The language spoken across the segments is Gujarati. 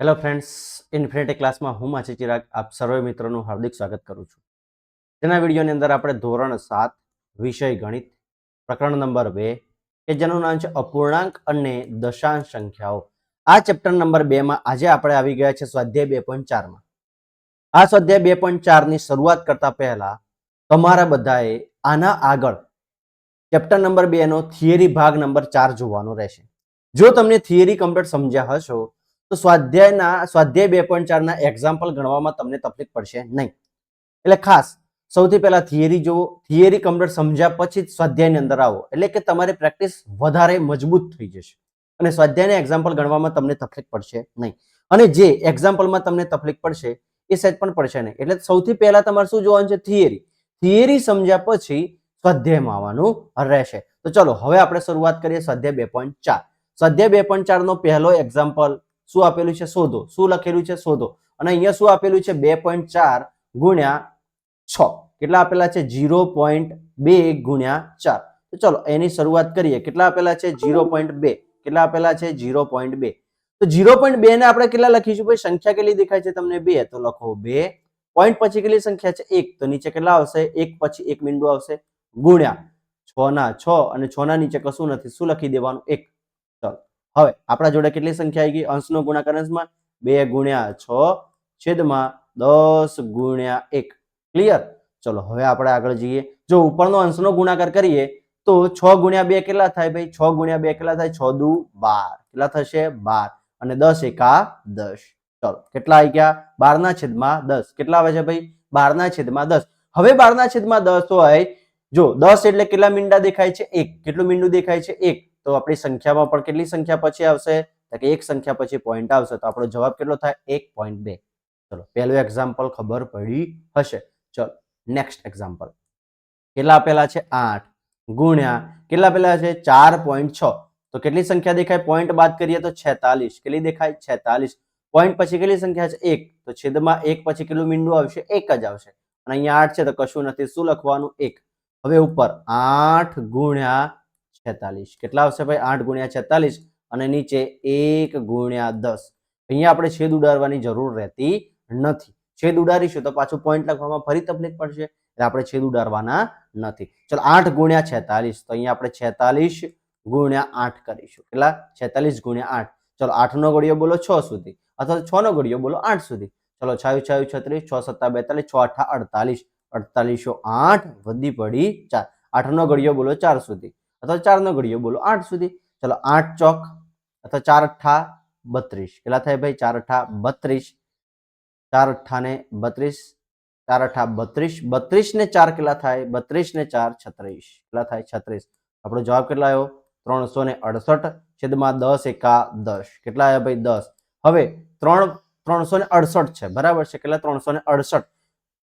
હેલો ફ્રેન્ડ્સ ઇન્ફિનિટી ક્લાસમાં હું માછી ચિરાગ, આપ સર્વે મિત્રોનું હાર્દિક સ્વાગત કરું છું. તેના વિડીયોની અંદર આપણે ધોરણ સાત, વિષય ગણિત, પ્રકરણ નંબર બે, કે જેનું નામ છે અપૂર્ણાંક અને દશાંશ સંખ્યાઓ. આ ચેપ્ટર નંબર બેમાં આજે આપણે આવી ગયા છે સ્વાધ્યાય બે પોઈન્ટ ચારમાં. આ સ્વાધ્યાય બે પોઈન્ટ ચારની શરૂઆત કરતા પહેલા તમારા બધાએ આના આગળ ચેપ્ટર નંબર બેનો થિયરી ભાગ નંબર ચાર જોવાનો રહેશે. જો તમને થિયરી કમ્પ્લીટ સમજ્યા હશો તો સ્વાધ્યાયના, સ્વાધ્યાય બે પોઈન્ટ ચારના એક્ઝામ્પલ ગણવામાં તમને તકલીફ પડશે નહીં. એટલે ખાસ, સૌથી પહેલાં થિયરી જુઓ. થિયરી કમ્પ્લીટ સમજ્યા પછી જ સ્વાધ્યાયની અંદર આવો. એટલે કે તમારી પ્રેક્ટિસ વધારે મજબૂત થઈ જશે. અને સ્વાધ્યાયના એક્ઝામ્પલ ગણવામાં તમને તકલીફ પડશે નહીં. અને જે એક્ઝામ્પલમાં તમને તકલીફ પડશે, એ સહેજ પણ પડશે નહીં. એટલે સૌથી પહેલાં તમારે શું જોવાનું છે? થિયરી થિયરી સમજ્યા પછી સ્વાધ્યાયમાં આવવાનું રહેશે. તો ચલો, હવે આપણે શરૂઆત કરીએ સ્વાધ્યાય બે પોઈન્ટ ચાર. સ્વાધ્યાય બે પોઈન્ટ ચારનો પહેલો એક્ઝામ્પલ શું આપેલું છે? શોધો. શું લખેલું છે? શોધો. અને અહીંયા શું આપેલું છે? બે પોઈન્ટ ચાર ગુણ્યા છ. કેટલા આપેલા છે? જીરો પોઈન્ટ બે ગુણ્યા ચાર. તો ચલો, એની શરૂઆત કરીએ. કેટલા આપેલા છે? જીરો પોઈન્ટ બે. કેટલા આપેલા છે? જીરો પોઈન્ટ બે. તો જીરો પોઈન્ટ બે ને આપણે કેટલા લખીશું? ભાઈ, સંખ્યા કેટલી દેખાય છે તમને? બે. તો લખો બે. પોઈન્ટ પછી કેટલી સંખ્યા છે? એક. તો નીચે કેટલા આવશે? એક પછી એક બિંદુ આવશે. ગુણ્યા. છ ના છ અને છ ના નીચે કશું નથી. શું લખી દેવાનું? એક. હવે, આપણા જોડે કેટલી સંખ્યા આવી ગઈ? અંશનો ગુણાકાર અંશમાં બે ગુણ્યા છ છેદમાં દસ ગુણ્યા એક. ક્લિયર ચલો, હવે આપણે આગળ જઈએ. જો ઉપરનો અંશનો ગુણાકાર કરીએ, તો છ ગુણ્યા બે કેટલા થાય ભાઈ? છ ગુણ્યા બે કેટલા થાય? છ દુ બાર. કેટલા થશે? બાર. અને દસ એકા દસ. ચલો, કેટલા આવી ગયા? બારના છેદમાં દસ. કેટલા આવે છે ભાઈ? બારના છેદમાં દસ. હવે બારના છેદમાં દસ હોય જો દસ એટલે કેટલા મીંડા દેખાય છે? એક. કેટલું મીંડું દેખાય છે? એક. તો આપણી સંખ્યામાં પણ કેટલી સંખ્યા પછી આવશે? તો કે એક સંખ્યા પછી પોઈન્ટ આવશે. તો આપણો જવાબ કેટલો થાય? એક પોઈન્ટ બે. ચલો, પહેલું એક્ઝામ્પલ ખબર પડી હશે. ચલો નેક્સ્ટ એક્ઝામ્પલ કેટલા આપેલા છે? આઠ. ગુણ્યા, કેટલા આપેલા છે? ચાર પોઈન્ટ છ. તો કેટલી સંખ્યા દેખાય? પોઈન્ટ બાદ કરીએ તો છેતાલીસ. કેટલી દેખાય? છેતાલીસ. પોઈન્ટ પછી કેટલી સંખ્યા છે? એક. તો છેદમાં એક પછી કેટલું મીંડું આવશે? એક જ આવશે. અને અહીંયા આઠ છે તો કશું નથી. શું લખવાનું? એક. હવે ઉપર. આઠ ગુણ્યા છેતાલીસ. કેટલા આવશે ભાઈ? આઠ ગુણ્યા છેતાલીસ અને નીચે એક ગુણ્યા દસ. અહીંયા આપણે છેદ ઉડાડવાની જરૂર રહેતી નથી. છેદ ઉડાડીશું તો પાછું પોઈન્ટ લખવામાં ફરી તકલીફ પડશે. એટલે આપણે છેદ ઉડાડવાના નથી. ચલો, આઠ ગુણ્યા છેતાલીસ. તો અહીંયા આપણે છેતાલીસ ગુણ્યા આઠ કરીશું. કેટલા? છેતાલીસ ગુણ્યા આઠ. ચલો આઠ નો ઘડિયો બોલો છ સુધી. અથવા છ નો ગળિયો બોલો આઠ સુધી. ચલો, છાયું છાયું, છત્રીસ. છ સત્તા બેતાલીસ. છ અઠા અડતાલીસ. અડતાલીસો આઠ વધી પડી ચાર. આઠ નો ઘડિયો બોલો ચાર સુધી. અથવા ચાર નો ઘડિયો બોલો. આઠ સુધી. ચલો, આઠ ચોક અથવા ચાર અઠ્ઠા બત્રીસ. કેટલા થાય ભાઈ? ચાર અઠ્ઠા બત્રીસ. ચાર અઠ્ઠા ને બત્રીસ. ચાર અઠા બત્રીસ. બત્રીસ ને ચાર કેટલા થાય? બત્રીસ ને ચાર છત્રીસ. કેટલા થાય? છત્રીસ. આપણો જવાબ કેટલા આવ્યો? ત્રણસો ને અડસઠ છેદમાં દસ એકા દસ. કેટલા આવ્યા ભાઈ? દસ. હવે ત્રણ, ત્રણસો ને અડસઠ છે. બરાબર છે? કેટલા? ત્રણસો ને અડસઠ.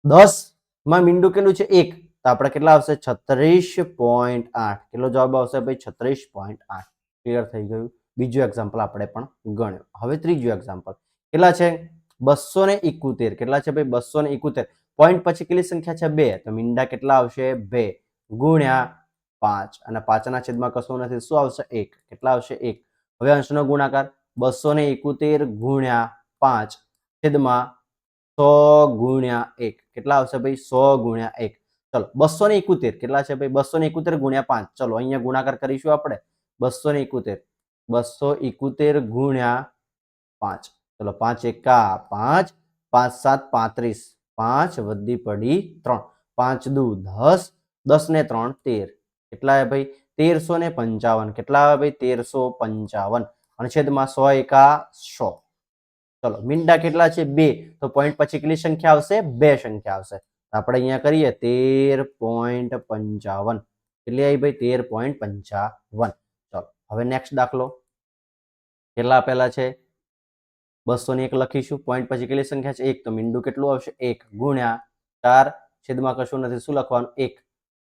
દસમાં મીંડું કેટલું છે? એક. તો આપણે કેટલા આવશે? છત્રીસ પોઈન્ટ આઠ. કેટલો જવાબ આવશે ભાઈ? છત્રીસ પોઈન્ટ આઠ. ક્લિયર થઈ ગયું. બીજું એક્ઝામ્પલ આપણે પણ ગણ્યું. હવે ત્રીજું એક્ઝામ્પલ કેટલા છે? બસો ને ઇકોતેર કેટલા છે ભાઈ? બસો ને ઇકોતેર પોઈન્ટ પછી કેટલી સંખ્યા છે? બે. તો મીંડા કેટલા આવશે? બે. ગુણ્યા પાંચ. અને પાંચના છેદમાં કશું નથી. શું આવશે? એક. કેટલા આવશે? એક. હવે અંશનો ગુણાકાર. બસો ને ઇકોતેર ગુણ્યા પાંચ. છેદમાં સો ગુણ્યા એક. કેટલા આવશે ભાઈ? સો ગુણ્યા એક. ચલો, બસો ને એકોતેર. કેટલા છે ભાઈ? બસો ને એકોતેર ગુણ્યા પાંચ. ચલો, અહીંયા ગુણાકાર કરીશું આપણે. બસો ને એકોતેર. બસો એકોતેર ગુણ્યા પાંચ. ચલો, પાંચ એકા પાંચ પાંચ સાત પાંત્રીસ. પાંચ વધી પડી ત્રણ. પાંચ દુ દસ દસ ને ત્રણ તેર. કેટલા ભાઈ? તેરસો ને પંચાવન. કેટલા ભાઈ? તેરસો પંચાવન. અને છેદમાં સો એકા સો. ચલો, મીંડા કેટલા છે? બે. તો પોઈન્ટ પછી કેટલી સંખ્યા આવશે? બે સંખ્યા આવશે. આપણે અહીંયા કરીએ તેર પોઈન્ટ પંચાવન. કેટલી આવી ભાઈ? તેર પોઈન્ટ પંચાવન. ચલો, હવે નેક્સ્ટ દાખલો. કેટલા આપેલા છે? બસો ને એક લખીશું. પોઈન્ટ પછી કેટલી સંખ્યા છે? એક. તો મીંડું કેટલું આવશે? એક. ગુણ્યા ચાર. છેદમાં કશું નથી. શું લખવાનું? એક.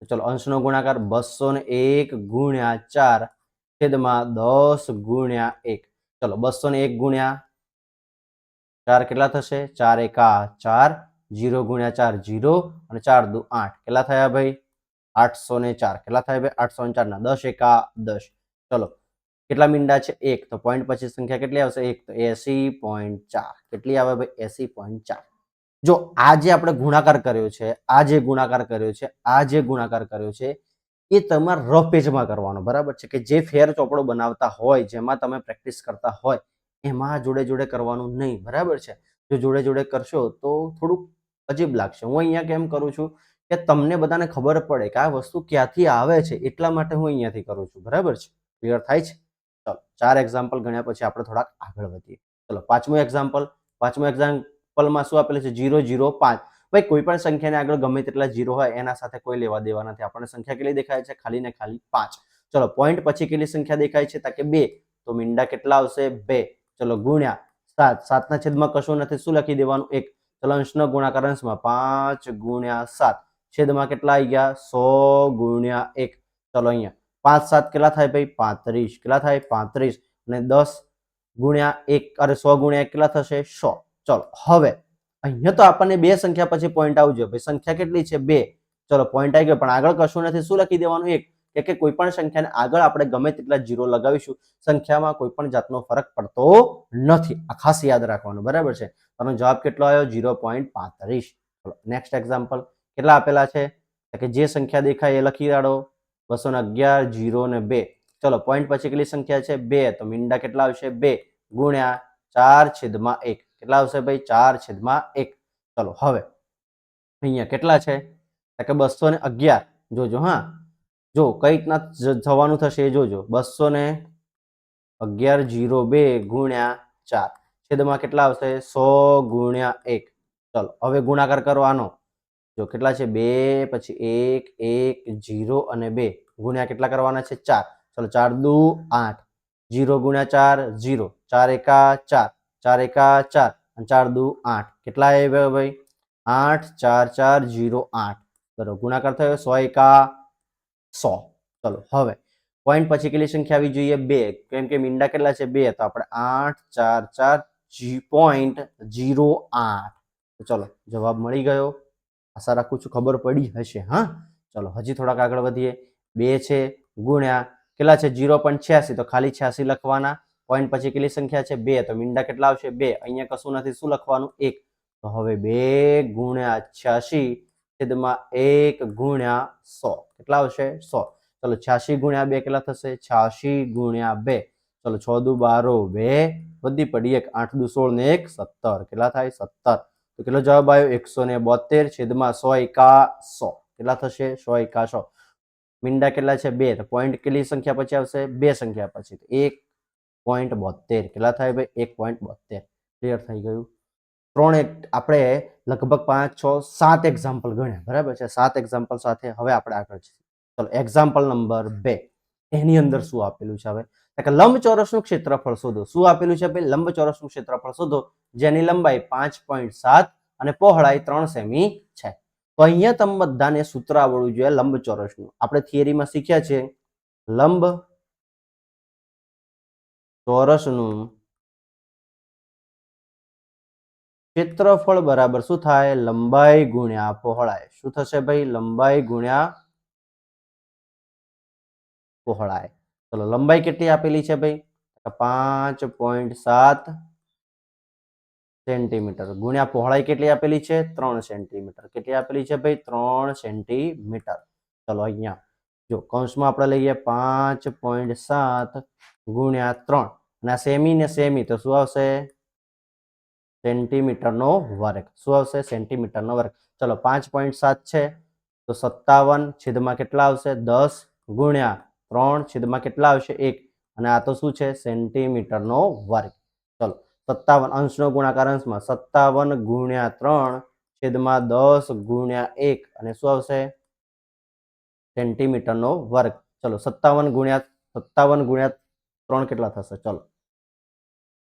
ચલો, અંશનો ગુણાકાર બસો ને એક ગુણ્યા ચાર છેદમાં દસ ગુણ્યા એક. ચલો, બસો ને એક ગુણ્યા ચાર કેટલા થશે? ચાર એકા ચાર. જીરો ગુણ્યા ચાર જીરો અને ચાર દુ આઠ. કેટલા થયા ભાઈ? આઠસો ને ચાર. કેટલા થયા ભાઈ? આઠસો ને ચારના. દસ એકા દસ. ચલો, કેટલા મીંડા છે? એક. તો પોઈન્ટ પછી સંખ્યા કેટલી આવશે? એક. તો એસી પોઈન્ટ ચાર. કેટલી આવે ભાઈ? એસી પોઈન્ટ ચાર. જો, આ જે આપણે ગુણાકાર કર્યો છે, આ જે ગુણાકાર કર્યો છે, આ જે ગુણાકાર કર્યો છે, એ તમારે રફ પેજમાં કરવાનો. બરાબર છે કે જે ફેર ચોપડો બનાવતા હોય, જેમાં તમે પ્રેક્ટિસ કરતા હોય, એમાં જોડે જોડે કરવાનું નહીં. બરાબર છે? જો જોડે જોડે કરશો તો થોડુંક અજીબ લાગશે. હું અહીંયા કેમ કરું છું કે તમને બધાને ખબર પડે કે આ વસ્તુ ક્યાંથી આવે છે, એટલા માટે હું અહીંયાથી કરું છું. બરાબર છે? ક્લિયર થાય છે? ચલો, ચાર એક્ઝામ્પલ ગણ્યા પછી આપણે થોડાક આગળ વધીએ. ચલો, પાંચમું એક્ઝામ્પલ પાંચમું એક્ઝામ્પલમાં શું આપેલું છે? જીરો જીરો પાંચ. ભાઈ, કોઈ પણ સંખ્યાને આગળ ગમે તેટલા જીરો હોય, એના સાથે કોઈ લેવા દેવા નથી. આપણને સંખ્યા કેટલી દેખાય છે? ખાલી ને ખાલી પાંચ. ચલો પોઈન્ટ પછી કેટલી સંખ્યા દેખાય છે? તા કે બે. તો મીંડા કેટલા આવશે? બે. ચલો, ગુણ્યા સાત. સાતના છેદમાં કશું નથી. શું લખી દેવાનું? એક. ચલો અંશનો ગુણાકાર અંશમાં પાંચ ગુણ્યા સાત. છેદમાં કેટલા આવી ગયા? સો ગુણ્યા એક. ચલો અહીંયા. પાંચ સાત કેટલા થાય ભાઈ? પાંત્રીસ. કેટલા થાય? પાંત્રીસ. અને દસ ગુણ્યા એક. અરે સો ગુણ્યા એક કેટલા થશે? સો. ચલો, હવે અહીંયા તો આપણને બે સંખ્યા પછી પોઈન્ટ આવજો. ભાઈ, સંખ્યા કેટલી છે? બે. ચલો પોઈન્ટ આવી ગયો. પણ આગળ કશું નથી. શું લખી દેવાનું? એક. કે કે કોઈ પણ સંખ્યાને આગળ આપણે ગમે તેટલા જીરો લગાવીશું, સંખ્યામાં કોઈ પણ જાતનો ફરક પડતો નથી. આ ખાસ યાદ રાખવાનું, બરાબર છે? આનો જવાબ કેટલો આવ્યો? જીરો પોઈન્ટ પાંત્રીસ. નેક્સ્ટ એક્ઝામ્પલ કેટલા આપેલા છે? કે જે સંખ્યા દેખાય એ લખી રાડો બસો ને અગિયાર જીરો ને બે. ચલો પોઈન્ટ પછી કેટલી સંખ્યા છે? બે. તો મીંડા કેટલા આવશે? બે. ગુણ્યા ચાર છેદમાં એક. કેટલા આવશે ભાઈ? ચાર છેદમાં એક. ચલો, હવે અહીંયા કેટલા છે? કે બસો ને અગિયાર. જોજો, હા. જો કઈ રીતના જવાનું થશે એ જોજો. બસો ને અગિયાર જીરો બે ગુણ્યા ચાર. છેદમાં કેટલા આવશે? સો ગુણ્યા એક. ચલો, હવે ગુણાકાર કરવાનો જો કેટલા છે? બે, પછી એક એક, જીરો અને બે. ગુણ્યા કેટલા કરવાના છે? ચાર. ચલો, ચાર દુ આઠ. જીરો ગુણ્યા ચાર, જીરો. ચાર એકા ચાર. ચાર એકા ચાર. અને ચાર દુ આઠ. કેટલા એ ભાઈ? આઠ, ચાર ચાર, જીરો, આઠ. બરો ગુણાકાર થયો સો એકા સો. ચલો, હવે પોઈન્ટ પછી કેટલી સંખ્યા આવી જોઈએ? બે. કેમ કે મીંડા કેટલા છે? બે. તો આપણે આઠ, ચાર ચાર પોઈન્ટ જીરો આઠ. તો ચલો, જવાબ મળી ગયો. આશા રાખું છું ખબર પડી હશે, હા? ચલો, હજી થોડાક આગળ વધીએ. બે છે, ગુણ્યા કેટલા છે? જીરો પોઈન્ટ છ્યાસી. તો ખાલી છ્યાસી લખવાના. પોઈન્ટ પછી કેટલી સંખ્યા છે? બે. તો મીંડા કેટલા આવશે? બે. અહીંયા કશું નથી. શું લખવાનું? એક. તો હવે બે ગુણ્યા છ્યાસી. છેદમાં એક ગુણ્યા સો. કેટલા આવશે? સો. ચલો છ્યાસી ગુણ્યા બે કેટલા થશે? છ્યાસી ગુણ્યા બે. ચલો છ દુ બારો બે. વધી પડી એક. આઠ દુ સોળ ને એક. સત્તર. કેટલા થાય? સત્તર. તો કેટલો જવાબ આવ્યો? એકસો ને બોતેર. છેદમાં સો એકા સો કેટલા થશે? સો એકા સો મીંડા કેટલા છે? બે. તો પોઈન્ટ કેટલી સંખ્યા પછી આવશે? બે સંખ્યા પછી. એક પોઈન્ટ બોતેર. કેટલા થાય ભાઈ? એક પોઈન્ટ બોતેર. ક્લિયર થઈ ગયું? ત્રણ એક આપણે લગભગ પાંચ છ સાત એક્ઝામ્પલ ગણ્યા. બરાબર છે? સાત એક્ઝામ્પલ સાથે હવે આપણે આગળ છીએ ચલો એક્ઝામ્પલ નંબર બે. એની અંદર શું આપેલું છે હવે? કે લંબચોરસનું ક્ષેત્રફળ શોધો. શું આપેલું છે ભાઈ? લંબચોરસનું ક્ષેત્રફળ શોધો જેની લંબાઈ પાંચ પોઈન્ટ સાત અને પહોળાઈ ત્રણ સેમી છે. તો અહીંયા તમે બધાને સૂત્ર આવડવું જોઈએ લંબચોરસનું. આપણે થિયરીમાં શીખ્યા છે લંબ ચોરસનું ક્ષેત્રફળ બરાબર શું થાય? લંબાઈ ગુણ્યા પહોળાઈ. શું થશે ભાઈ? લંબાઈ ગુણ્યા પહોળાઈ. ચલો, લંબાઈ કેટલી આપેલી છે ભાઈ? પાંચ પોઈન્ટ સાત સેન્ટીમીટર. ગુણ્યા પહોળાઈ કેટલી આપેલી છે? ત્રણ સેન્ટીમીટર. કેટલી આપેલી છે ભાઈ? ત્રણ સેન્ટીમીટર. ચલો, અહીંયા. જો, કૌંસમાં આપણે લઈએ પાંચ પોઈન્ટ સાત ગુણ્યા ત્રણ. અને સેમી ને સેમી, તો શું આવશે? સેન્ટીમીટરનો વર્ગ. શું આવશે? સેન્ટીમીટરનો વર્ગ. ચલો, પાંચ પોઈન્ટ સાત છે, તો સત્તાવન છેદમાં કેટલા આવશે? દસ ગુણ્યા ત્રણ છેદમાં કેટલા આવશે? એક. અને આ તો શું છે? સેન્ટીમીટરનો વર્ગ. ચલો, સત્તાવન અંશનો ગુણાકાર અંશમાં સત્તાવન ગુણ્યા ત્રણ છેદમાં દસ ગુણ્યા એક. અને શું આવશે? સેન્ટીમીટરનો વર્ગ. ચલો, સત્તાવન ગુણ્યા સત્તાવન ગુણ્યા ત્રણ કેટલા થશે? ચલો,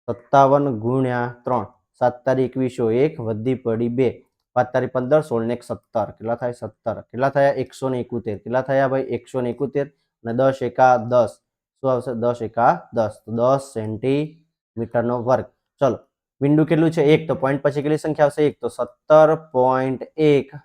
સત્તાવન ગુણ્યા ત્રણ. સાત તારીખ એકવીસો એક, વધી પડી બે. પાંચ તારીખ પંદર, સોળ ને એક સત્તર. કેટલા થાય? સત્તર. કેટલા થયા? એકસો ને એકોતેર. કેટલા થયા ભાઈ? એકસો ને એકોતેર. અને દસ એકા દસ. શું આવશે? દસ એકા દસ. તો દસ સેન્ટીમીટરનો વર્ગ. ચલો. બિંદુ કેટલું છે? એક. તો પોઈન્ટ પછી કેટલી સંખ્યા આવશે? એક. તો સત્તર પોઈન્ટ એક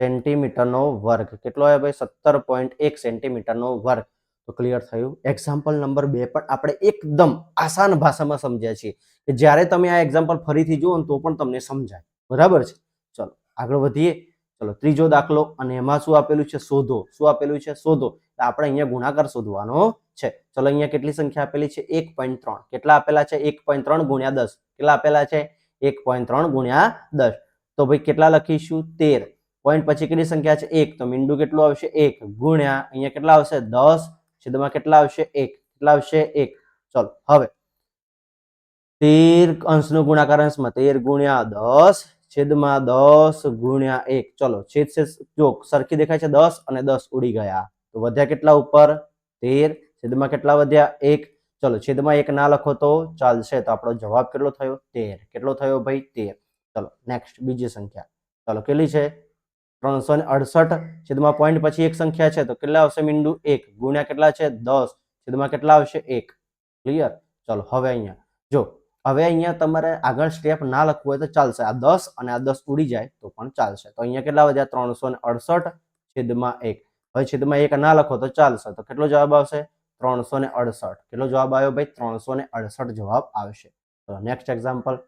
સેન્ટીમીટરનો વર્ગ. કેટલો આવે ભાઈ? સત્તર પોઈન્ટ એક સેન્ટીમીટરનો વર્ગ. તો ક્લિયર થયું. એક્ઝામ્પલ નંબર બે પણ આપણે એકદમ આસાન ભાષામાં સમજ્યા છીએ કે જ્યારે તમે આ એક્ઝામ્પલ ફરીથી જુઓ તો પણ તમને સમજાય. બરાબર છે? ચલો, આગળ વધીએ. ચલો, ત્રીજો દાખલો અને એમાં શું આપેલું છે? શોધો. શું આપેલું છે? શોધો. આપણે અહીંયા ગુણાકાર શોધવાનો છે. ચલો, અહીંયા કેટલી સંખ્યા આપેલી છે? એક પોઈન્ટ ત્રણ. કેટલા આપેલા છે? એક પોઈન્ટ ત્રણ ગુણ્યા દસ. કેટલા આપેલા છે? એક પોઈન્ટ ત્રણ ગુણ્યા દસ. તો ભાઈ કેટલા લખીશું? તેર. પોઈન્ટ પછી કેટલી સંખ્યા છે? એક. તો મીંડું કેટલું આવશે? એક. ગુણ્યા અહીંયા કેટલા આવશે? દસ. છેદમાં કેટલા આવશે એક? કેટલા આવશે એક? ચલો, હવે તેર અંશનો ગુણાકાર અંશમાં તેર ગુણ્યા દસ, છેદમાં દસ ગુણ્યા એક. ચલો, છેદ છે જો સરખી દેખાય છે દસ અને દસ ઉડી ગયા. તો વધ્યા કેટલા ઉપર? તેર. છેદમાં કેટલા વધ્યા? એક. ચલો, છેદમાં એક ના લખો તો ચાલશે. તો આપણો જવાબ કેટલો થયો? તેર. કેટલો થયો ભાઈ? તેર. ચલો નેક્સ્ટ બીજી સંખ્યા. ચલો, કેટલી છે? ત્રણસો ને અડસઠ છેદમાં પોઈન્ટ પછી એક સંખ્યા છે, તો કેટલા આવશે મીંડું? એક. ગુણ્યા કેટલા છે? દસ. છેદમાં કેટલા આવશે? એક. ક્લિયર ચલો, હવે અહીંયા. જો, હવે અહીંયા તમારે આગળ સ્ટેપ ના લખવું હોય તો ચાલશે. આ દસ અને આ દસ ઉડી જાય તો પણ ચાલશે. તો અહીંયા કેટલા વધ્યા? ત્રણસો ને અડસઠ છેદમાં એક. હવે છેદમાં એક ના લખો તો ચાલશે. તો કેટલો જવાબ આવશે? ત્રણસો ને અડસઠ. કેટલો જવાબ આવ્યો ભાઈ? ત્રણસો ને અડસઠ જવાબ આવશે. તો નેક્સ્ટ એક્ઝામ્પલ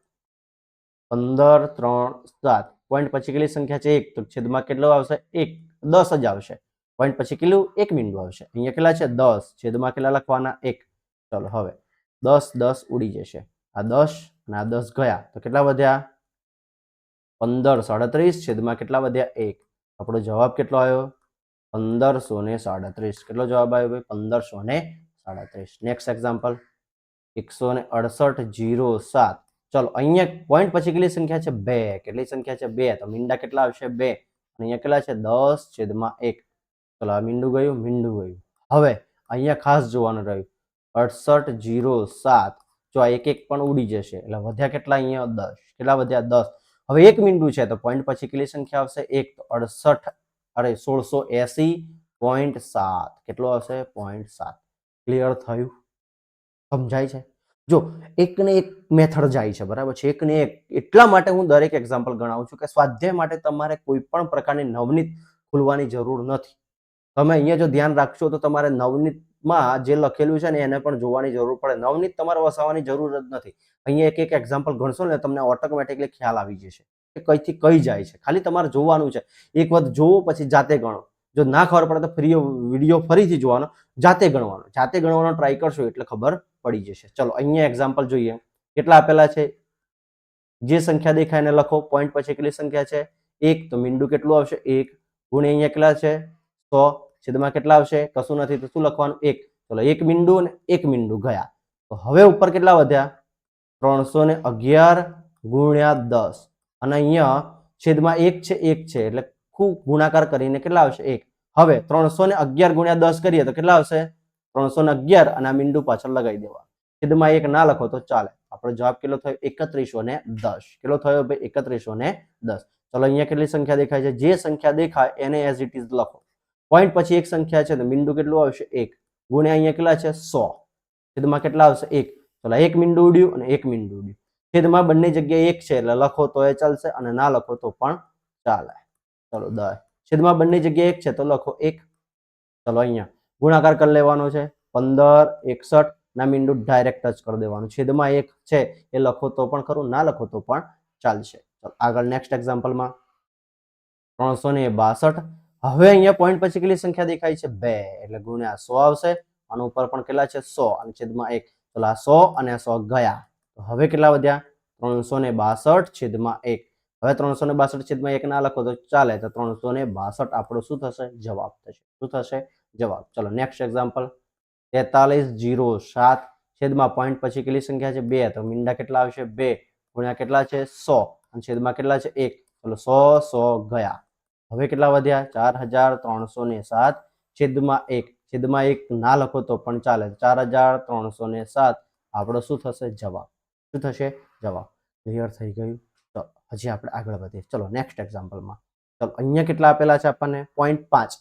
પંદર, ત્રણ, સાત. પોઈન્ટ પછી કેટલી સંખ્યા છે? એક. તો છેદમાં કેટલો આવશે? એક. દસ જ આવશે. પોઈન્ટ પછી કેટલું? એક બિંદુ આવશે. અહીંયા કેટલા છે? દસ. છેદમાં કેટલા લખવાના? એક. ચલો હવે. દસ દસ ઉડી જશે. આ દસ અને આ દસ ગયા. તો કેટલા વધ્યા? પંદર સાડત્રીસ છેદમાં કેટલા વધ્યા? એક. આપણો જવાબ કેટલો આવ્યો? પંદરસો ને સાડત્રીસ કેટલો જવાબ આવ્યો ભાઈ? પંદરસો ને સાડત્રીસ નેક્સ્ટ એક્ઝામ્પલ એકસો ને અડસઠ, જીરો, સાત. ચલો, અહીંયા પોઈન્ટ પછી કેટલી સંખ્યા છે? બે. કેટલી સંખ્યા છે? બે. તો મીંડા કેટલા આવશે? બે. અહીંયા કેટલા છે? દસ છેદમાં એક. ચલો, આ મીંડું ગયું મીંડું ગયું. હવે અહીંયા ખાસ જોવાનું રહ્યું. અડસઠ જીરો સાત. જો આ એક એક પણ ઉડી જશે, એટલે વધ્યા કેટલા અહીંયા? દસ. કેટલા વધ્યા? દસ. હવે એક મીંડું છે, તો પોઈન્ટ પછી કેટલી સંખ્યા આવશે? એક. તો અડસઠ, અરે, સોળસો એસી પોઈન્ટ સાત. કેટલો આવશે? પોઈન્ટ સાત. ક્લિયર થયું? સમજાય છે? જો એકને એક મેથડ જાય છે, બરાબર છે? એકને એક, એટલા માટે હું દરેક એક્ઝામ્પલ ગણાવું છું કે સ્વાધ્યાય માટે તમારે કોઈ પણ પ્રકારની નવનીત ખુલવાની જરૂર નથી. તમે અહીંયા જો ધ્યાન રાખશો તો તમારે નવનીતમાં જે લખેલું છે ને એને પણ જોવાની જરૂર પડે. નવનીત તમારે વસાવવાની જરૂર જ નથી. અહીંયા એક એક એક્ઝામ્પલ ગણશો ને તમને ઓટોમેટિકલી ખ્યાલ આવી જશે કે કઈથી કઈ જાય છે. ખાલી તમારે જોવાનું છે. એક વખત જોવો પછી જાતે ગણો. જો ના ખબર પડે તો ફ્રી વીડિયો ફરીથી જોવાનો. જાતે ગણવાનો. જાતે ગણવાનો ટ્રાય કરશો એટલે ખબર પડી જશે. ચલો, અહીંયા એક્ઝામ્પલ જોઈએ. કેટલા આપેલા છે? જે સંખ્યા દેખાય એને લખો. પોઈન્ટ પછી કેટલી સંખ્યા છે? એક. તો મીંડું કેટલું આવશે? એક. ગુણ અહીંયા કેટલા છે? સો. છેદમાં કેટલા આવશે? કશું નથી. તો શું લખવાનું? એક. ચલો, એક મીંડું અને એક મીંડું ગયા. તો હવે ઉપર કેટલા વધ્યા? ત્રણસો ને અગિયાર ગુણ્યા દસ. અને અહીંયા છેદમાં એક છે એક છે. એટલે ખૂબ ગુણાકાર કરીને કેટલા આવશે? એક. હવે ત્રણસો ને અગિયાર ગુણ્યા દસ કરીએ તો કેટલા આવશે? ત્રણસો ને અગિયાર અને આ મીંડું પાછળ લગાવી દેવા છેદમાં એક ના લખો તો ચાલે. આપણો જવાબ કેટલો થયો? એકત્રીસો ને દસ. કેટલો થયો ભાઈ? એકત્રીસો ને દસ. ચલો અહીંયા કેટલી સંખ્યા દેખાય છે? જે સંખ્યા દેખાય એને એઝ ઇટ ઇઝ લખો. પોઈન્ટ પછી એક સંખ્યા છે તો મીંડું કેટલું આવશે? એક. ગુણ્યા અહીંયા કેટલા છે? સો. છેદમાં કેટલા આવશે? એક. ચલો એક મીંડું ઉડ્યું અને એક મીંડું ઉડ્યું. છેદમાં બંને જગ્યાએ એક છે એટલે લખો તો એ ચાલશે અને ના લખો તો પણ ચાલે. ચલો દસ. છેદમાં બંને જગ્યાએ એક છે તો લખો એક. ચલો અહીંયા. ગુણાકાર કરી લેવાનો છે. પંદર, એકસઠ ના મીંડું ડાયરેક્ટ ટચ કરી દેવાનું. છેદમાં એક છે, એ લખો તો પણ ખરું, ના લખો તો પણ ચાલશે. આગળ નેક્સ્ટ એક્ઝામ્પલમાં ત્રણસો ને બાસઠ. હવે અહીંયા પોઈન્ટ પછી કેટલી સંખ્યા દેખાય છે? બે. એટલે ગુણ્યા સો આવશે. આના ઉપર પણ કેટલા છે? સો. અને છેદમાં એક. ચલો, આ સો અને સો ગયા. તો હવે કેટલા વધ્યા? ત્રણસો ને બાસઠ છેદમાં એક. હવે ત્રણસો ને બાસઠ છેદમાં એક ના લખો તો ચાલે. તો ત્રણસો ને બાસઠ આપણો શું થશે? જવાબ થશે. શું થશે? જવાબ. ચલો નેક્સ્ટ એક્ઝામ્પલ તેતાલીસ જીરો સાત છેદમાં પોઈન્ટ પછી કેટલી સંખ્યા છે? બે. તો મીંડા કેટલા આવશે? બે. ગુણ્યા કેટલા છે? સો. અને છેદમાં કેટલા છે? એક. ચલો, સો સો ગયા. હવે કેટલા વધ્યા? ચાર હજાર ત્રણસો ને સાત. છેદમાં એક. છેદમાં એક ના લખો તો પણ ચાલે. ચાર હજાર ત્રણસો ને સાત. આપણો શું થશે? જવાબ. શું થશે? જવાબ. ક્લિયર થઈ ગયું? તો હજી આપણે આગળ વધીએ. ચલો નેક્સ્ટ એક્ઝામ્પલમાં ચલો, અહીંયા કેટલા આપેલા છે આપણને? પોઈન્ટ પાંચ.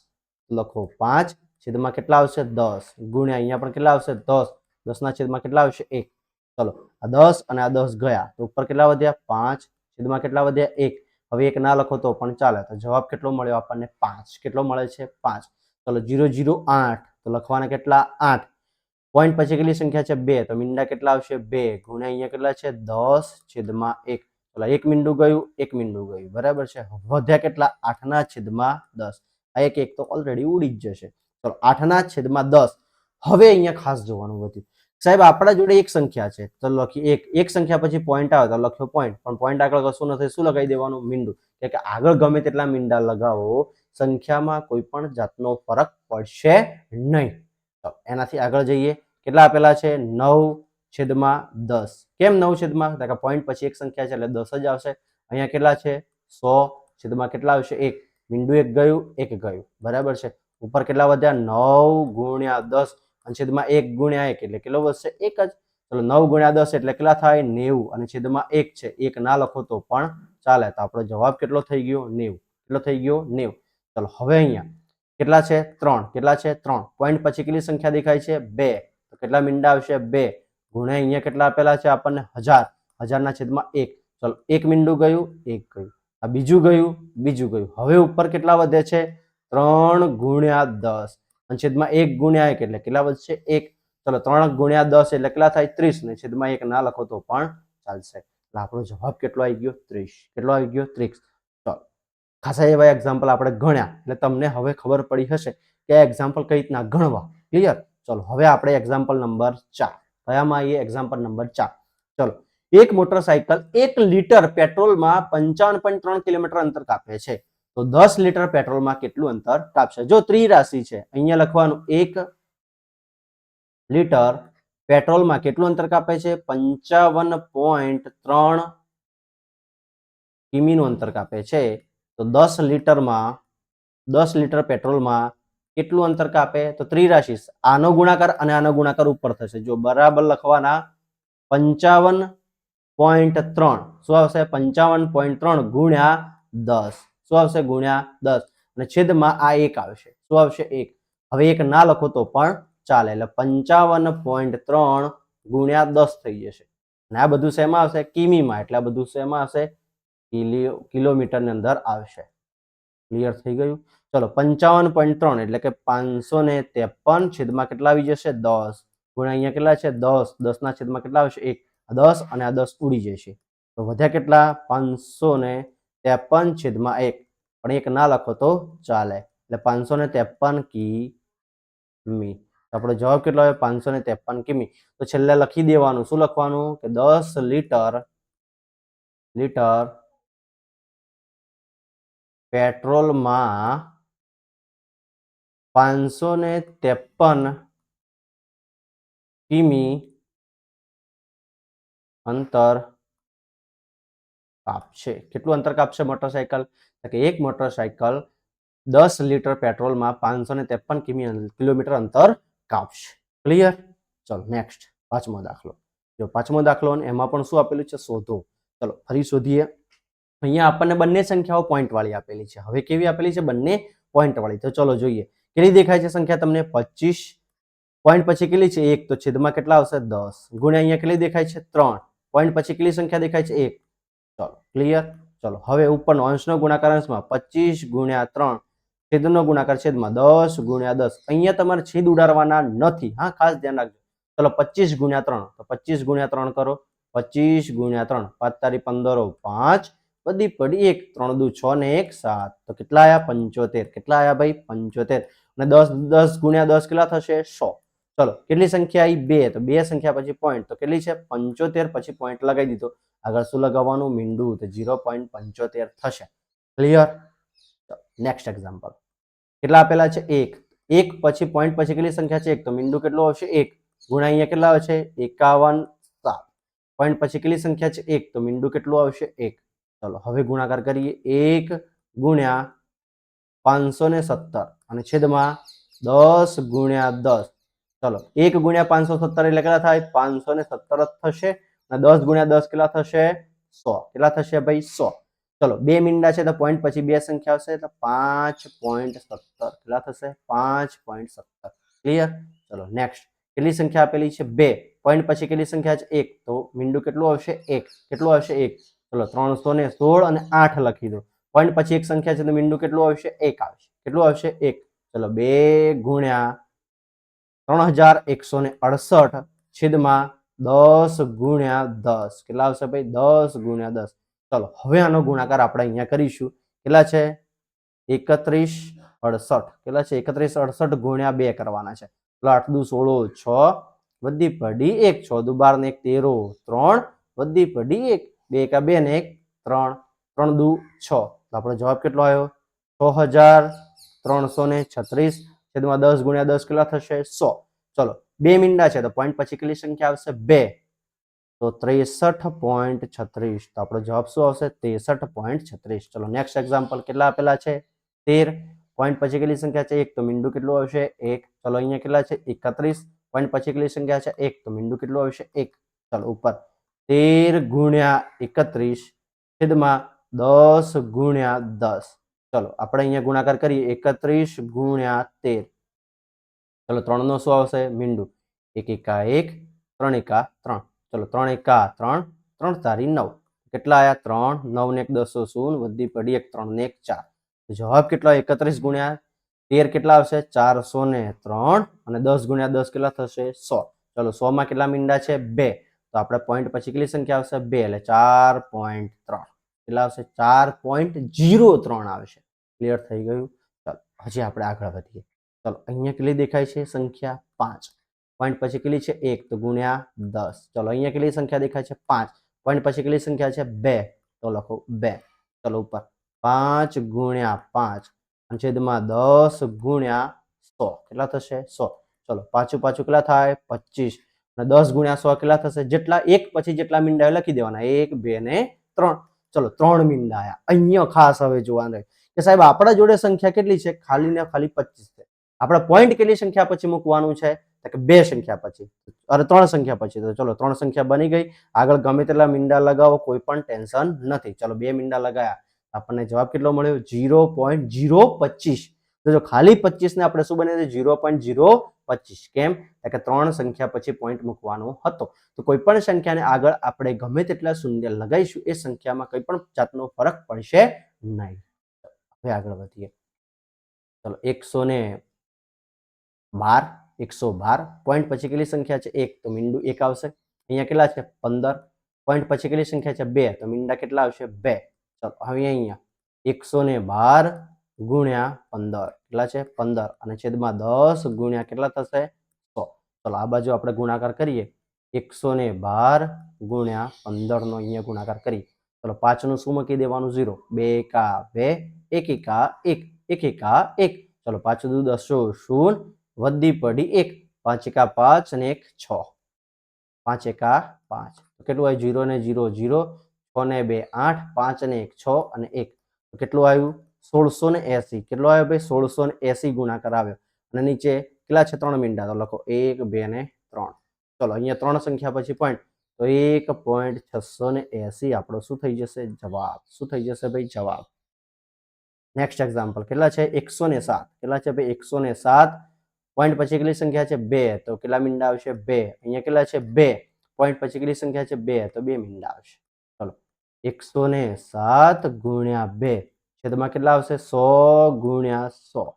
લખો પાંચ, છેદમાં કેટલા આવશે દસ. ગુણ્યા અહીંયા પણ કેટલા આવશે દસ. દસના છેદમાં કેટલા આવશે એક. ચલો, આ દસ અને આ દસ ગયા તો ઉપર કેટલા વધ્યા? પાંચ. છેદમાં કેટલા વધ્યા? એક. હવે એક ના લખો તો પણ ચાલે. તો જવાબ કેટલો મળ્યો આપણને? પાંચ. કેટલો મળે છે? પાંચ. ચલો, જીરો જીરો, આઠ. તો લખવાના કેટલા? આઠ. પોઈન્ટ પછી કેટલી સંખ્યા છે? બે. તો મીંડા કેટલા આવશે? બે. ગુણ્યા અહીંયા કેટલા છે? દસ. છેદમાં એક. ચલો એક મીંડું ગયું, એક મીંડું ગયું. બરાબર છે? વધ્યા કેટલા? આઠના છેદમાં દસ. આ એક એક તો ઓલરેડી ઉડી જ જશે. ચલો, આઠના છેદમાં દસ. હવે અહીંયા ખાસ જોવાનું વધ્યું. સાહેબ, આપણા જોડે એક સંખ્યા છે. તો લખી, એક એક સંખ્યા પછી પોઈન્ટ આવે તો લખ્યો પોઈન્ટ પણ પોઈન્ટ આગળ કશું નથી. શું લગાવી દેવાનું? મીંડું. કે આગળ ગમે તેટલા મીંડા લગાવો, સંખ્યામાં કોઈ પણ જાતનો ફરક પડશે નહીં. તો એનાથી આગળ જઈએ. કેટલા આપેલા છે? નવ છેદમાં દસ. કેમ નવ છેદમાં? કારણ કે પોઈન્ટ પછી એક સંખ્યા છે એટલે દસ જ આવશે. અહીંયા કેટલા છે? સો છેદમાં કેટલા આવશે? એક. મીંડું એક ગયું એક ગયું. બરાબર છે? ઉપર કેટલા વધ્યા? નવ ગુણ્યા દસ. અને છેદમાં એક ગુણ્યા એક. એટલે કેટલો વધશે? એક જ. ચલો, નવ ગુણ્યા દસ એટલે કેટલા થાય? નેવું. અને છેદમાં એક છે. એક ના લખો તો પણ ચાલે. તો આપણો જવાબ કેટલો થઈ ગયો? નેવું. કેટલો થઈ ગયો? નેવું. ચલો, હવે અહીંયા. કેટલા છે? ત્રણ. કેટલા છે? ત્રણ. પોઈન્ટ પછી કેટલી સંખ્યા દેખાય છે? બે. તો કેટલા મીંડા આવશે? બે. ગુણ્યા અહીંયા કેટલા આપેલા છે આપણને? હજાર. હજારના છેદમાં એક. ચલો, એક મીંડું ગયું, એક ગયું. આ બીજું ગયું બીજું ગયું. હવે ઉપર કેટલા વધે છે? ત્રણ ગુણ્યા દસ. છેદમાં એક ગુણ્યા એક એટલે કેટલા વધશે? એક. ચલો, ત્રણ ગુણ્યા દસ એટલે કેટલા થાય? ત્રીસ. ને છેદમાં એક ના લખો તો પણ ચાલશે. એટલે આપણો જવાબ કેટલો આવી ગયો? ત્રીસ. કેટલો આવી ગયો? ત્રીસ. ચલો. ખાસા એવા એક્ઝામ્પલ આપણે ગણ્યા. એટલે તમને હવે ખબર પડી હશે કે એક્ઝામ્પલ કઈ રીતના ગણવા? ક્લિયર ચલો, હવે આપણે એક્ઝામ્પલ નંબર ચાર. કયામાં આવીએ? એક્ઝામ્પલ નંબર ચાર. ચલો એક મોટરસાયકલ એક લીટર પેટ્રોલમાં પંચાવન પોઈન્ટ ત્રણ કિલોમીટર અંતર કાપે છે. તો દસ લીટર પેટ્રોલમાં કેટલું અંતર કાપશે? જો ત્રિરાશિ છે, અહીંયા લખવાનું એક લીટર પેટ્રોલમાં કેટલું અંતર કાપે છે? પંચાવન પોઈન્ટ ત્રણ કિમીનું અંતર કાપે છે. તો દસ લીટરમાં, દસ લીટર પેટ્રોલમાં કેટલું અંતર કાપે? તો ત્રિરાશિ. આનો ગુણાકાર અને આનો ગુણાકાર ઉપર થશે. જો બરાબર લખવાના, પંચાવન પોઈન્ટ ત્રણ. શું આવશે? પંચાવન પોઈન્ટ ત્રણ ગુણ્યા દસ. શું આવશે? ગુણ્યા દસ. અને છેદમાં આ એક આવશે. શું આવશે? એક. હવે એક ના લખો તો પણ ચાલે. એટલે પંચાવન પોઈન્ટ ત્રણ ગુણ્યા દસ થઈ જશે. અને આ બધું શેમાં આવશે? કિમીમાં. એટલે આ બધું શેમાં આવશે? કિલો, કિલોમીટરની અંદર આવશે. ક્લિયર થઈ ગયું? ચલો, પંચાવન પોઈન્ટ ત્રણ એટલે કે પાંચસો ને ત્રેપન છેદમાં કેટલા આવી જશે? દસ. ગુણ્યા અહીંયા કેટલા છે? દસ. દસના છેદમાં કેટલા આવશે? એક. આ દસ અને આ દસ ઉડી જશે. તો વધ્યા કેટલા? પાંચસો ને ત્રેપન છેદમાં એક. પણ એક ના લખો તો ચાલે. એટલે પાંચસો ને ત્રેપન કિમી. આપણો જવાબ કેટલો આવે? પાંચસો ને ત્રેપન કિમી. તો છેલ્લે લખી દેવાનું. શું લખવાનું? કે દસ લીટર લીટર પેટ્રોલમાં પાંચસો ને ત્રેપન કિમી અંતર કાપશે. કેટલું અંતર કાપશે મોટરસાયકલ કે એક મોટરસાયકલ દસ લીટર પેટ્રોલમાં પાંચસો ને ત્રેપન કિમી કિલોમીટર અંતર કાપશે. ક્લિયર ચલો નેક્સ્ટ પાંચમો દાખલો. જો પાંચમો દાખલો એમાં પણ શું આપેલું છે? શોધો. ચલો, ફરી શોધીએ. અહીંયા આપણને બંને સંખ્યાઓ પોઈન્ટ વાળી આપેલી છે. હવે કેવી આપેલી છે? બંને પોઈન્ટ વાળી. તો ચલો જોઈએ. કેટલી દેખાય છે સંખ્યા તમને? પચીસ. પોઈન્ટ પછી કેટલી છે? એક. તો છેદમાં કેટલા આવશે? દસ. ગુણ્યા અહીંયા કેટલી દેખાય છે? ત્રણ. પોઈન્ટ પછી કેટલી સંખ્યા દેખાય છે? એક. ચલો ક્લિયર ચલો, હવે ઉપરનો અંશનો ગુણાકાર અંશમાં પચીસ ગુણ્યા ત્રણ છેદનો ગુણાકાર છેદમાં દસ ગુણ્યા દસ. અહીંયા તમારે છેદ ઉડાડવાના નથી. હા, ખાસ ધ્યાન રાખજો. ચલો, પચીસ ગુણ્યા ત્રણ. તો પચીસ ગુણ્યા ત્રણ કરો. પચીસ ગુણ્યા ત્રણ. પાંચ તારી પંદરો, પાંચ. બધી પડી એક. ત્રણ દુ છ ને એક, સાત. તો કેટલા આયા? પંચોતેર. કેટલા આયા ભાઈ? પંચોતેર. અને દસ દસ ગુણ્યા દસ કેટલા થશે? સો. ચલો, કેટલી સંખ્યા આવી બે. તો બે સંખ્યા પછી પોઈન્ટ તો કેટલી છે? પંચોતેર પછી પોઈન્ટ લગાવી દીધો. આગળ શું લગાવવાનું? મીંડું. તો ઝીરો પોઈન્ટ પંચોતેર થશે. ક્લિયર નેક્સ્ટ એક્ઝામ્પલ કેટલા આપેલા છે? એક. એક પછી પોઈન્ટ પછી કેટલી સંખ્યા છે? એક. તો મીંડું કેટલું આવશે? એક. ગુણા અહીંયા કેટલા આવશે? એકાવન સાત. પોઈન્ટ પછી કેટલી સંખ્યા છે? એક. તો મીંડું કેટલું આવશે? એક. ચલો, હવે ગુણાકાર કરીએ. એક ગુણ્યા પાંચસો ને સત્તર. અને છેદમાં દસ ગુણ્યા દસ. ચલો, એક ગુણ્યા પાંચસો સત્તર એટલે કેટલા થાય? પાંચસો ને સત્તર જ થશે અને દસ ગુણ્યા દસ કેટલા થશે? સો. કેટલા થશે ભાઈ? સો. ચલો, બે મીંડા છે તો પોઈન્ટ પછી બે સંખ્યા આવશે તો પાંચ પોઈન્ટ સત્તર. કેટલા થશે? પાંચ પોઈન્ટ સત્તર. ક્લિયર ચલો નેક્સ્ટ કેટલી સંખ્યા આપેલી છે? બે. પોઈન્ટ પછી કેટલી સંખ્યા છે? એક. તો મીંડું કેટલું આવશે? એક. કેટલું આવશે? એક. ચલો, ત્રણસો ને સોળ અને આઠ લખી દો. પોઈન્ટ પછી એક સંખ્યા છે તો મીંડું કેટલું આવશે? એક આવશે. કેટલું આવશે? એક. ચલો, બે ગુણ્યા ત્રણ હજાર એકસો ને અડસઠ છેદમાં દસ ગુણ્યા દસ. કેટલા આવશે ભાઈ? દસ ગુણ્યા દસ. ચલો, હવે આનો ગુણાકાર આપણે અહીંયા કરીશું. કેટલા છે? એકત્રીસ અડસઠ. કેટલા છે? એકત્રીસ અડસઠ ગુણ્યા બે કરવાના છે. એટલે આઠ દુ સોળો, છ વધી પડી એક. છ દુ બાર ને એક, તેરો, ત્રણ વધી પડી એક. બે એકા બે ને એક, ત્રણ. ત્રણ દુ છ. તો આપણો જવાબ કેટલો આવ્યો? છ હજાર ત્રણસો ને છત્રીસ. છેદમાં દસ ગુણ્યા દસ કેટલા થશે? સો. ચલો, બે મીંડા છે, તો પોઈન્ટ પછી કેટલી સંખ્યા આવશે? બે. તો ત્રેસઠ પોઈન્ટ છત્રીસ. તો આપણો જવાબ શું આવશે? ત્રેસઠ પોઈન્ટ છત્રીસ. ચલો નેક્સ્ટ એક્ઝામ્પલ કેટલા આપેલા છે? તેર. પોઈન્ટ પછી કેટલી સંખ્યા છે? એક. તો મીંડું કેટલું આવશે? એક. ચલો, અહીંયા કેટલા છે? એકત્રીસ. પોઈન્ટ પછી કેટલી સંખ્યા છે? એક. તો મીંડું કેટલું આવશે? એક. ચલો, ઉપર. તેર ગુણ્યા એકત્રીસ છેદમાં દસ ગુણ્યા દસ. ચલો, આપણે અહીંયા ગુણાકાર કરીએ. એકત્રીસ ગુણ્યા તેર. ચલો, ત્રણનો શું આવશે? મીંડું. એક એકા એક, ત્રણ એકા ત્રણ. ચલો, ત્રણ એકા ત્રણ ત્રણ તારી નવ. કેટલા આયા? ત્રણ. નવ ને એક દસો શૂન વધી પડી એક ત્રણ ને એક ચાર. જવાબ કેટલો? એકત્રીસ ગુણ્યા તેર કેટલા આવશે? ચારસો ને ત્રણ અને દસ ગુણ્યા દસ કેટલા થશે? સો. ચલો સો માં કેટલા મીંડા છે? બે. તો આપણે પોઈન્ટ પછી કેટલી સંખ્યા આવશે? બે. એટલે ચાર પોઈન્ટ ત્રણ. કેટલા આવશે ચાર પોઈન્ટ જીરો ત્રણ આવશે ક્લિયર થઈ ગયું? ચાલો, હજી આપણે આગળ વધીએ. ચલો, અહીંયા કેટલી દેખાય છે? સંખ્યા પાંચ. પોઈન્ટ પછી કેટલી છે? એક. તો ગુણ્યા દસ. ચલો, અહીંયા કેટલી સંખ્યા દેખાય છે? પાંચ. પોઈન્ટ પછી કેટલી સંખ્યા છે? બે. તો લખો બે. ચલો, ઉપર. પાંચ ગુણ્યા પાંચ. છેદમાં દસ ગુણ્યા સો. કેટલા થશે? સો. ચલો, પાછું પાછું કેટલા થાય? પચીસ. અને દસ ગુણ્યા સો કેટલા થશે? જેટલા એક પછી જેટલા મીંડા લખી દેવાના. એક, બે ને ત્રણ. ચલો, ત્રણ મીંડા આયા. અહીંયા ખાસ હવે જોવાનું કે સાહેબ, આપણા જોડે સંખ્યા કેટલી છે? ખાલી ને ખાલી પચીસ છે. આપણે પોઈન્ટ કેટલી સંખ્યા પછી મૂકવાનું છે? કે બે સંખ્યા પછી. અરે, ત્રણ સંખ્યા પછી. તો ચલો, ત્રણ સંખ્યા બની ગઈ. આગળ ગમે તેટલા મીંડા લગાવો, કોઈ પણ ટેન્શન નથી. ચલો, બે મીંડા લગાયા. આપણને જવાબ કેટલો મળ્યો? જીરો પોઈન્ટ જીરો પચીસ. જો ખાલી પચીસ ને આપણે શું બને છે? જીરો પોઈન્ટ જીરો પચીસ. કેમ? કે ત્રણ સંખ્યા પછી પોઈન્ટ મૂકવાનો હતો. તો કોઈ પણ સંખ્યાને આગળ આપણે ગમે તેટલા શૂન્ય લગાવીશું, એ સંખ્યામાં કોઈ પણ જાતનો ફરક પડશે નહીં. હવે આગળ વધીએ. ચલો એકસો ને બાર, એકસો બાર. પોઈન્ટ પછી કેટલી સંખ્યા છે? એક. તો મીંડું એક આવશે. અહીંયા કેટલા છે? પંદર. પોઈન્ટ પછી કેટલી સંખ્યા છે? બે. તો મીંડા કેટલા આવશે? બે. ચલો, હવે અહીંયા. એકસો ને બાર ગુણ્યા પંદર. કેટલા છે? પંદર. અને છેદમાં દસ ગુણ્યા કેટલા થશે? સો. ચલો, આ બાજુ આપણે ગુણાકાર કરીએ. એકસો ને બાર ગુણ્યા પંદર નો અહીંયા ગુણાકાર કરીએ. ચલો, પાંચનું શું મૂકી દેવાનું? ઝીરો. બે એકા બે, એક એકા એક એક એકા એક. ચલો, પાંચ દુ દસો શૂન, વધી પડી એક. પાંચ એકા પાંચ અને એક છ. પાંચ એકા પાંચ. કેટલું આવ્યું? જીરો ને જીરો જીરો છ ને બે, આઠ. પાંચ ને એક, છ અને એક. કેટલું આવ્યું? સોળસો ને એસી. કેટલો આવ્યો ભાઈ? સોળસો ને એસી ગુણાકાર આવ્યો. અને નીચે કેટલા છે? ત્રણ મીંડા. તો લખો એક, બે ને ત્રણ. ચલો, અહીંયા ત્રણ સંખ્યા પછી પોઈન્ટ તો એક પોઈન્ટ છસો ને એસી આપણો શું થઈ જશે? જવાબ. શું થઈ જશે ભાઈ? જવાબ. નેક્સ્ટ એક્ઝામ્પલ કેટલા છે? એકસો ને સાત. કેટલા છે ભાઈ? એકસો ને સાત. પોઈન્ટ પછી કેટલી સંખ્યા છે? બે. તો કેટલા મીંડા આવશે? બે. અહીંયા કેટલા છે? બે. પોઈન્ટ પછી કેટલી સંખ્યા છે? બે. તો બે મીંડા આવશે. ચલો. એકસો ને સાત ગુણ્યા બે. છેદમાં કેટલા આવશે? સો ગુણ્યા સો.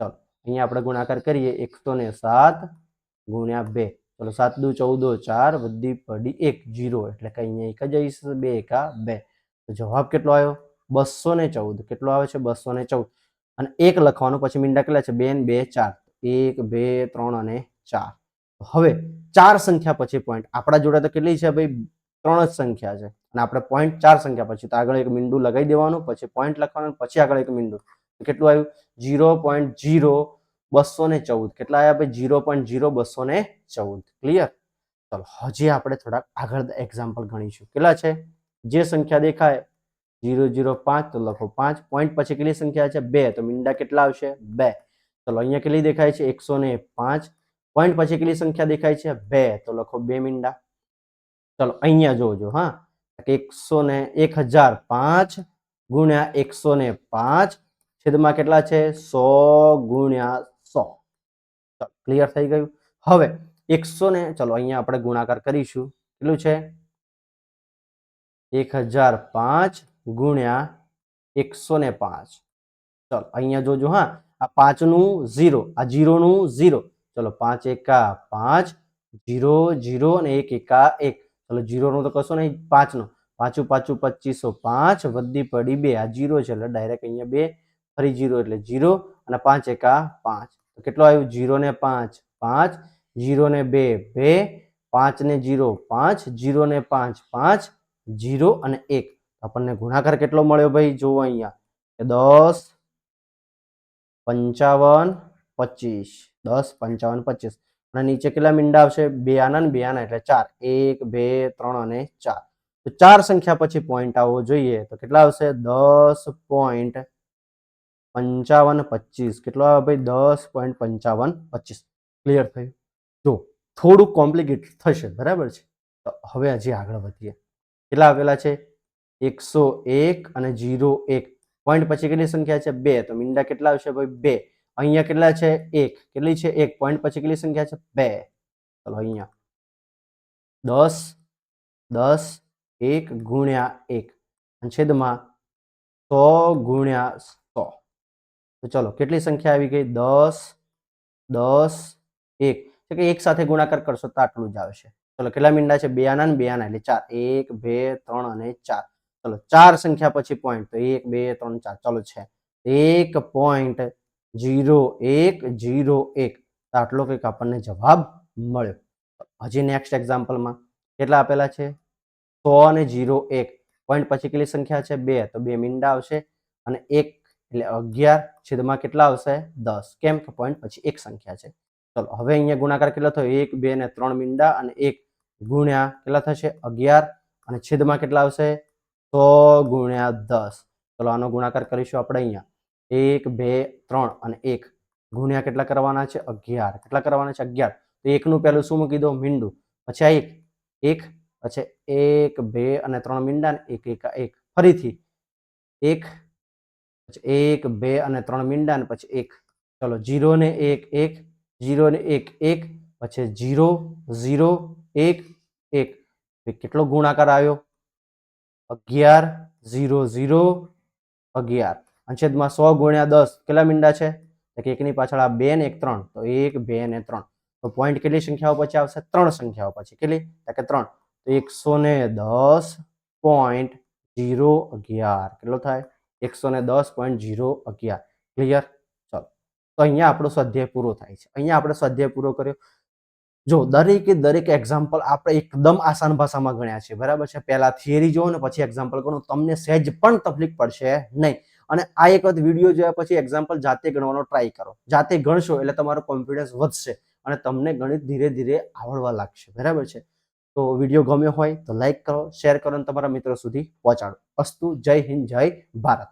ચલો, અહીંયા આપણે ગુણાકાર કરીએ. એકસો ને સાત ગુણ્યા બે. ચલો, સાત દુ ચૌદો ચાર વધી પડી એક, જીરો. એટલે કે અહીંયા એક જ આવીશ. બે એકા બે. તો જવાબ કેટલો આવ્યો? બસો ને ચૌદ. કેટલો આવે છે? બસો ને ચૌદ. અને એક લખવાનું પછી મીંડા કેટલા છે? બે ને બે, ચાર. એક, બે, ત્રણ અને ચાર. હવે ચાર સંખ્યા પછી પોઈન્ટ આપણા જોડે તો કેટલી છે ભાઈ? ત્રણ જ સંખ્યા છે. અને આપણે પોઈન્ટ ચાર સંખ્યા પછી, તો આગળ એક મીંડું લગાવી દેવાનું, પછી પોઈન્ટ લખવાનું પછી આગળ એક મીંડું. કેટલું આવ્યું? જીરો પોઈન્ટ જીરો બસો ને ચૌદ. કેટલા આવ્યા ભાઈ? જીરો પોઈન્ટ જીરો બસો ને ચૌદ. ક્લિયર ચલો, હજી આપણે થોડાક આગળ એક્ઝામ્પલ ગણીશું. કેટલા છે? જે સંખ્યા દેખાય જીરો જીરો પાંચ, તો લખો પાંચ. પોઈન્ટ પછી કેટલી સંખ્યા છે? બે. તો મીંડા કેટલા આવશે? બે. ચલો, અહીંયા કેટલી દેખાય છે? એકસો ને પાંચ. પોઈન્ટ પછી કેટલી સંખ્યા દેખાય છે? બે. તો લખો બે મીંડા. ચલો, અહીંયા જોજો, હા. એકસો ને એક હજાર પાંચ ગુણ્યા એકસો ને પાંચ છેદમાં કેટલા છે? સો ગુણ્યા સો. ક્લિયર થઈ ગયું. હવે એકસો ને ચલો અહીંયા આપણે ગુણાકાર કરીશું. કેટલું છે? એક હજાર પાંચ ગુણ્યા એકસો ને પાંચ. ચલો, અહીંયા જોજો હા, આ પાંચનું ઝીરો, આ જીરોનું ઝીરો. ચલો, પાંચ એકા પાંચ જીરો જીરો અને એક એકા એક. ચલો જીરોનું તો કશું નહીં, પાંચનો. પાછું પાછું પચીસો, પાંચ વધી પડી બે. આ જીરો છે, એટલે ડાયરેક્ટ અહીંયા બે, ફરી જીરો એટલે જીરો અને પાંચ એકા પાંચ. કેટલો આવ્યું? જીરો ને પાંચ પાંચ. જીરો ને બે બે. પાંચ ને જીરો, પાંચ. જીરો ને પાંચ પાંચ. જીરો અને એક. આપણને ગુણાકાર કેટલો મળ્યો ભાઈ? જુઓ અહીંયા. દસ, પંચાવન, પચીસ. દસ, પંચાવન, પચીસ. અને નીચે કેટલા મીંડા આવશે? બે આના બે આના, એટલે ચાર. એક, બે, ત્રણ અને ચાર. તો ચાર સંખ્યા પછી પોઈન્ટ આવવો જોઈએ. તો કેટલા આવશે? દસ પોઈન્ટ પંચાવન પચીસ. કેટલો આવે ભાઈ? દસ પોઈન્ટ પંચાવન પચીસ. ક્લિયર થયું? જો, થોડું કોમ્પ્લિકેટ થશે, બરાબર છે? તો હવે હજી આગળ વધીએ. કેટલા આવેલા છે? એકસો એક અને જીરો એક. પોઈન્ટ પછી કેટલી સંખ્યા છે? બે. તો મીંડા કેટલા આવશે ભાઈ? બે. અહીંયા કેટલા છે? એક. કેટલી છે? એક. પોઈન્ટ પછી કેટલી સંખ્યા છે? બે. ચલો અહીંયા. દસ દસ, એક ગુણ્યા એક. અને છેદમાં સો ગુણ્યા સો. તો ચલો, કેટલી સંખ્યા આવી ગઈ? દસ દસ, એક. એટલે કે એક સાથે ગુણાકાર કરશો તો આટલું જ આવશે. ચલો, કેટલા મીંડા છે? બે આના બે આના એટલે ચાર. એક, બે, ત્રણ અને ચાર. ચલો, ચાર સંખ્યા પછી પોઈન્ટ તો એક, બે, ત્રણ, ચાર. ચલો, છે. એક પોઈન્ટ જીરો એક જીરો એક. આટલો કંઈક આપણને જવાબ મળ્યો. હજી નેક્સ્ટ એક્ઝામ્પલમાં કેટલા આપેલા છે? સો અને જીરો એક. પોઈન્ટ પછી કેટલી સંખ્યા છે? બે. તો બે મીંડા આવશે. અને એક એટલે અગિયાર છેદમાં કેટલા આવશે? દસ. કેમ કે પોઈન્ટ પછી એક સંખ્યા છે. ચલો, હવે અહીંયા ગુણાકાર કેટલો થયો? એક, બે ને ત્રણ મીંડા અને એક ગુણ્યા કેટલા થશે? અગિયાર. અને છેદમાં કેટલા આવશે? સો ગુણ્યા દસ. ચલો, આનો ગુણાકાર કરીશું આપણે અહીંયા. એક, બે, ત્રણ અને એક. ગુણ્યા કેટલા કરવાના છે? અગિયાર. કેટલા કરવાના છે? અગિયાર. તો એકનું પહેલું શું મૂકી દો? મીંડું. પછી આ એક. એક, પછી એક, બે અને ત્રણ મીંડા ને એક એક એક. ફરીથી. એક, પછી એક, બે અને ત્રણ મીંડા ને પછી એક. ચલો, જીરો ને એક એક. જીરો ને એક એક. પછી જીરો ઝીરો એક એક. કેટલો ગુણાકાર આવ્યો? અગિયાર ઝીરો ઝીરો અગિયાર. છેદમાં સો ગુણ્યા દસ કેટલા મીંડા છે? કે એકની પાછળ આ બે ને એક ત્રણ. તો એક, બે ને ત્રણ. તો પોઈન્ટ કેટલી સંખ્યાઓ પછી આવશે? ત્રણ સંખ્યાઓ પછી. કેટલી? તો કે ત્રણ. તો એકસો ને દસ પોઈન્ટ જીરો અગિયાર. કેટલો થાય? એકસો ને દસ પોઈન્ટ જીરો અગિયાર. ક્લિયર ચલો. તો અહીંયા આપણો સ્વાધ્યાય પૂરો થાય છે. અહીંયા આપણે સ્વાધ્યાય પૂરો કર્યો. જો, દરેકે, દરેક એક્ઝામ્પલ આપણે એકદમ આસાન ભાષામાં ગણ્યા છે. બરાબર છે? પહેલા થિયરી જોવો ને, પછી એક્ઝામ્પલ ગણો. તમને સહેજ પણ તકલીફ પડશે નહીં. અને આ એક વખત વીડિયો જોયા પછી એક્ઝામ્પલ જાતે ગણવાનો ટ્રાય કરો. જાતે ગણશો એટલે તમારો કોન્ફિડન્સ વધશે અને તમને ગણિત ધીરે ધીરે આવડવા લાગશે. બરાબર છે? તો વીડિયો ગમ્યો હોય તો લાઈક કરો શેર કરો અને તમારા મિત્રો સુધી પહોંચાડો. અસ્તુ, જય હિન્દ, જય ભારત.